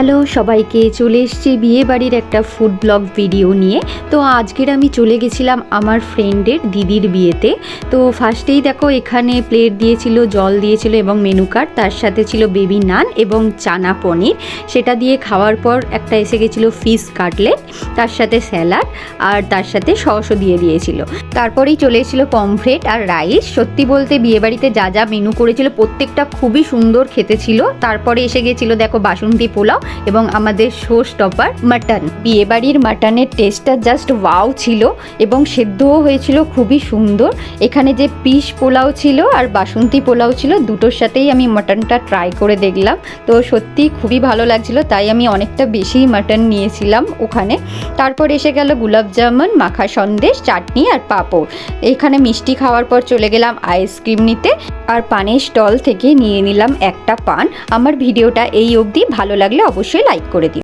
Hello সবাইকে চলে এসছি বিয়ে বাড়ির একটা ফুড ব্লগ ভিডিও নিয়ে। তো আজকের আমি চলে গেছিলাম আমার ফ্রেন্ডের দিদির বিয়েতে। তো ফার্স্টেই দেখো, এখানে প্লেট দিয়েছিল, জল দিয়েছিল এবং মেনু কার্ড তার সাথে ছিল বেবি নান এবং চানা পনির। সেটা দিয়ে খাওয়ার পর একটা এসে গেছিল ফিশ কাটলেট তার সাথে স্যালাড আর তার সাথে সসও দিয়ে দিয়েছিল। তারপরেই চলে এসেছিল পমফ্রেট আর রাইস সত্যি বলতে বিয়েবাড়িতে যা যা মেনু করেছিল, প্রত্যেকটা খুবই সুন্দর খেতে ছিল। তারপরে এসে গেছিল, দেখো, বাসন্তী পোলাও। এবং আমাদের শো স্টপার মাটন বিয়েবাড়ির মাটনের টেস্টটা জাস্ট ওয়াও ছিল এবং সেদ্ধও হয়েছিল খুবই সুন্দর। এখানে যে পিস পোলাও ছিল আর বাসন্তী পোলাও ছিল, দুটোর সাথেই আমি মাটনটা ট্রাই করে দেখলাম। তো সত্যি খুবই ভালো লাগছিল, তাই আমি অনেকটা বেশি মাটন নিয়েছিলাম ওখানে। তারপর এসে গেল গুলাব জামুন মাখা সন্দেশ, চাটনি আর পাঁপড়। এখানে মিষ্টি খাওয়ার পর চলে গেলাম আইসক্রিম নিতে আর পানের স্টল থেকে নিয়ে নিলাম একটা পান। আমার ভিডিওটা এই অবধি, ভালো লাগলে অবশ্যই লাইক করে দিও।